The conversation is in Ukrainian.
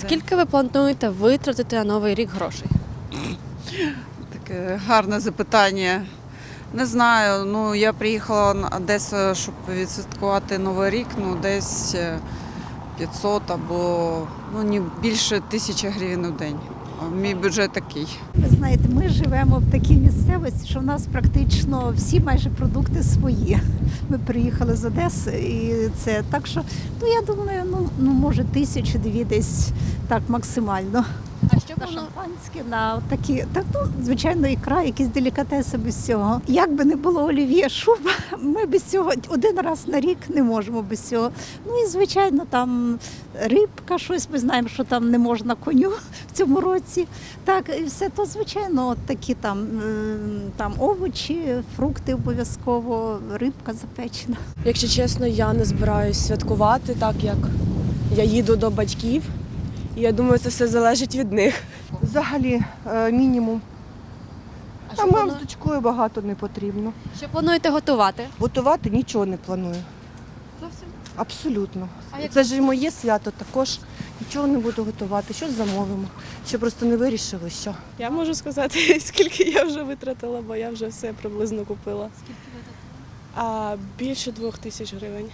Скільки ви плануєте витратити на новий рік грошей? Таке гарне запитання. Не знаю. Ну я приїхала на Одесу, щоб відсвяткувати Новий рік. Ну десь е, 500 або ну не більше тисячі гривень у день. Мій бюджет такий. Ви знаєте, ми живемо в такій місцевості, що в нас практично всі майже продукти свої. Ми приїхали з Одеси, і це так що ну я думаю, ну ну може тисячу дві десь так максимально. А що На шампанське, на такі, так ну звичайно, ікра, якісь делікатеси без цього. Як би не було олів'є шуба, ми без цього один раз на рік не можемо без цього. Ну і звичайно, там рибка, щось ми знаємо, що там не можна коню в цьому році. Так, і все то звичайно, от такі там, там овочі, фрукти обов'язково, рибка запечена. Якщо чесно, я не збираюсь святкувати так, як я їду до батьків. І я думаю, це все залежить від них. Взагалі е, мінімум. А А що, нам плану... з дочкою багато не потрібно. що плануєте готувати? Готувати нічого не планую. Зовсім. Абсолютно. А як- Це ж і моє свято також. Нічого не буду готувати. Щось замовимо. Ще просто не вирішили, що. Я можу сказати, скільки я вже витратила, бо я вже все приблизно купила. Скільки А більше двох тисяч гривень.